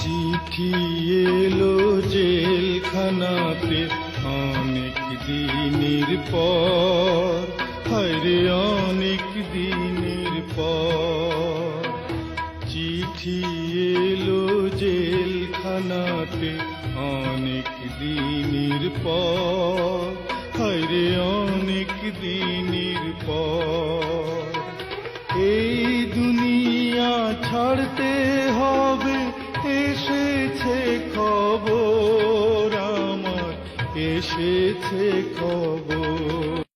চিঠি এলো জেলখানাতে অনেক দিনের পর হরে অনেক দিনের পর। চিঠি এলো জেলখানাতে অনেক দিনের পর হরে অনেক দিনের পর। এই দুনিয়া ছাড়তে হবে, এসেছে আমার এসেছে খবর